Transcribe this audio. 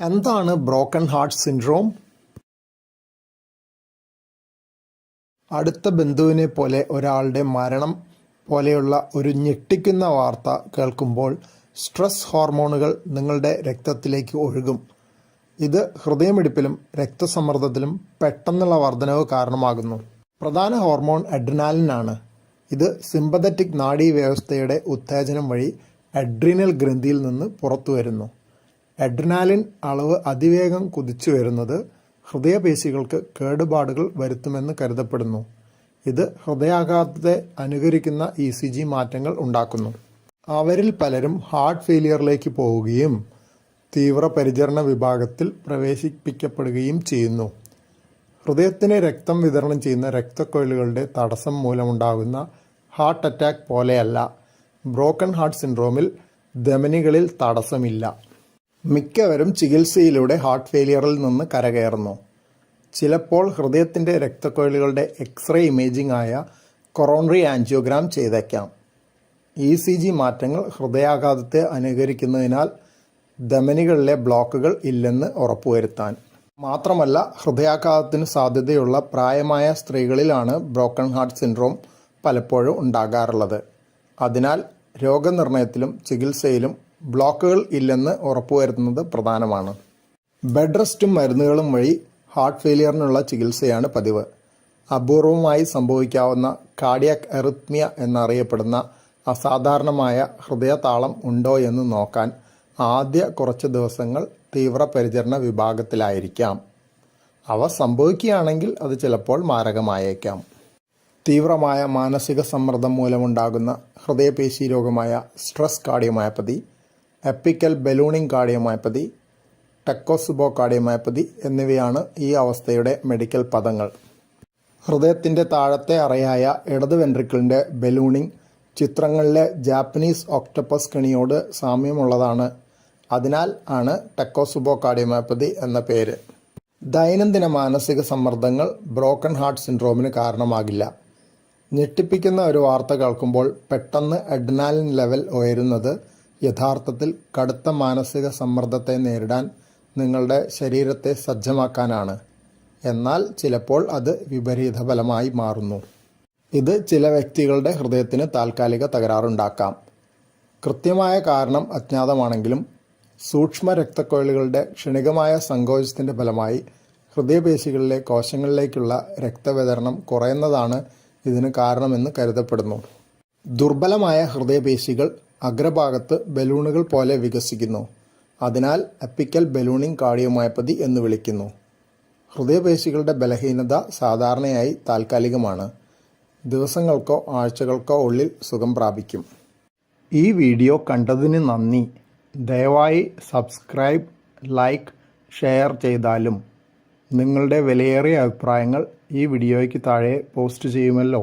എന്താണ് broken heart syndrome? അടുത്ത ബന്ധുവിനെ പോലെ ഒരാളുടെ മരണം പോലെയുള്ള ഒരു ഞെട്ടിക്കുന്ന വാർത്ത കേൾക്കുമ്പോൾ സ്ട്രെസ് ഹോർമോണുകൾ നിങ്ങളുടെ രക്തത്തിലേക്ക് ഒഴുകും. ഇത് ഹൃദയമിടിപ്പിലും രക്തസമ്മർദ്ദത്തിലും പെട്ടെന്നുള്ള വർധനവ് കാരണമാകുന്നു. പ്രധാന ഹോർമോൺ അഡ്രിനാലിനാണ്. ഇത് സിമ്പതറ്റിക് നാഡീവ്യവസ്ഥയുടെ ഉത്തേജനം വഴി അഡ്രിനൽ ഗ്രന്ഥിയിൽ നിന്ന് പുറത്തു വരുന്നു അഡ്രിനാലിൻ അളവ് അതിവേഗം കുതിച്ചു വരുന്നത് ഹൃദയപേശികൾക്ക് കേടുപാടുകൾ വരുത്തുമെന്ന് കരുതപ്പെടുന്നു. ഇത് ഹൃദയാഘാതത്തെ അനുകരിക്കുന്ന ഇ സി ജി മാറ്റങ്ങൾ ഉണ്ടാക്കുന്നു. അവരിൽ പലരും ഹാർട്ട് ഫെയിലിയറിലേക്ക് പോവുകയും തീവ്രപരിചരണ വിഭാഗത്തിൽ പ്രവേശിപ്പിക്കപ്പെടുകയും ചെയ്യുന്നു. ഹൃദയത്തിന് രക്തം വിതരണം ചെയ്യുന്ന രക്തക്കൊഴലുകളുടെ തടസ്സം മൂലമുണ്ടാകുന്ന ഹാർട്ട് അറ്റാക്ക് പോലെയല്ല. ബ്രോക്കൺ ഹാർട്ട് സിൻഡ്രോമിൽ ധമനികളിൽ തടസ്സമില്ല. മിക്കവരും ചികിത്സയിലൂടെ ഹാർട്ട് ഫെയിലിയറിൽ നിന്ന് കരകയറുന്നു. ചിലപ്പോൾ ഹൃദയത്തിന്റെ രക്തക്കൊഴലുകളുടെ എക്സ്റേ ഇമേജിംഗ് ആയ കൊറോണറി ആൻജിയോഗ്രാം ചെയ്തേക്കാം. ഇ സി ജി മാറ്റങ്ങൾ ഹൃദയാഘാതത്തെ അനുകരിക്കുന്നതിനാൽ ധമനികളിലെ ബ്ലോക്കുകൾ ഇല്ലെന്ന് ഉറപ്പുവരുത്താൻ. മാത്രമല്ല ഹൃദയാഘാതത്തിന് സാധ്യതയുള്ള പ്രായമായ സ്ത്രീകളിലാണ് ബ്രോക്കൺ ഹാർട്ട് സിൻഡ്രോം പലപ്പോഴും ഉണ്ടാകാറുള്ളത്. അതിനാൽ രോഗനിർണയത്തിലും ചികിത്സയിലും ബ്ലോക്കുകൾ ഇല്ലെന്ന് ഉറപ്പുവരുത്തുന്നത് പ്രധാനമാണ്. ബെഡ് റെസ്റ്റും മരുന്നുകളും വഴി ഹാർട്ട് ഫെയിലിയറിനുള്ള ചികിത്സയാണ് പതിവ്. അപൂർവമായി സംഭവിക്കാവുന്ന കാർഡിയാക് എറിത്മിയ എന്നറിയപ്പെടുന്ന അസാധാരണമായ ഹൃദയതാളം ഉണ്ടോ എന്ന് നോക്കാൻ ആദ്യ കുറച്ച് ദിവസങ്ങൾ തീവ്രപരിചരണ വിഭാഗത്തിലായിരിക്കാം. അവ സംഭവിക്കുകയാണെങ്കിൽ അത് ചിലപ്പോൾ മാരകമായേക്കാം. തീവ്രമായ മാനസിക സമ്മർദ്ദം മൂലമുണ്ടാകുന്ന ഹൃദയപേശി രോഗമായ stress cardiomyopathy apical ballooning cardiomyopathy Takotsubo cardiomyopathy എന്നിവയാണ് ഈ അവസ്ഥയുടെ മെഡിക്കൽ പദങ്ങൾ. ഹൃദയത്തിന്റെ താഴത്തെ അറയായ ഇടത് വെൻട്രിക്കിളിന്റെ ബലൂണിംഗ് ചിത്രങ്ങളിലെ ജാപ്പനീസ് ഒക്ടപ്പസ് കണിയോട് സാമ്യമുള്ളതാണ്. അതിനാൽ ആണ് ടെക്കോസുബോ കാർഡിയോമയോപ്പതി എന്ന പേര്. ദൈനംദിന മാനസിക സമ്മർദ്ദങ്ങൾ ബ്രോക്കൺ ഹാർട്ട് സിൻഡ്രോമിന് കാരണമാകില്ല. ഞെട്ടിപ്പിക്കുന്ന ഒരു വാർത്ത കേൾക്കുമ്പോൾ പെട്ടെന്ന് അഡ്രിനാലിൻ ലെവൽ ഉയരുന്നത് യഥാർത്ഥത്തിൽ കടുത്ത മാനസിക സമ്മർദ്ദത്തെ നേരിടാൻ നിങ്ങളുടെ ശരീരത്തെ സജ്ജമാക്കാനാണ്. എന്നാൽ ചിലപ്പോൾ അത് വിപരീത ഫലമായി മാറുന്നു. ഇത് ചില വ്യക്തികളുടെ ഹൃദയത്തിന് താൽക്കാലിക തകരാറുണ്ടാക്കാം. കൃത്യമായ കാരണം അജ്ഞാതമാണെങ്കിലും സൂക്ഷ്മ രക്തക്കൊഴലുകളുടെ ക്ഷണികമായ സങ്കോചത്തിന്റെ ഫലമായി ഹൃദയപേശികളിലെ കോശങ്ങളിലേക്കുള്ള രക്തവിതരണം കുറയുന്നതാണ് ഇതിന് കാരണമെന്ന് കരുതപ്പെടുന്നു. ദുർബലമായ ഹൃദയപേശികൾ അഗ്രഭാഗത്ത് ബലൂണുകൾ പോലെ വികസിക്കുന്നു. അതിനാൽ അപ്പിക്കൽ ബലൂണിംഗ് കാർഡിയോമയോപ്പതി എന്ന് വിളിക്കുന്നു. ഹൃദയപേശികളുടെ ബലഹീനത സാധാരണയായി താൽക്കാലികമാണ്. ദിവസങ്ങൾക്കോ ആഴ്ചകൾക്കോ ഉള്ളിൽ സുഖം പ്രാപിക്കും. ഈ വീഡിയോ കണ്ടതിന് നന്ദി. ദയവായി സബ്സ്ക്രൈബ് ലൈക്ക് ഷെയർ ചെയ്താലും നിങ്ങളുടെ വിലയേറിയ അഭിപ്രായങ്ങൾ ഈ വീഡിയോയ്ക്ക് താഴെ പോസ്റ്റ് ചെയ്യുമല്ലോ.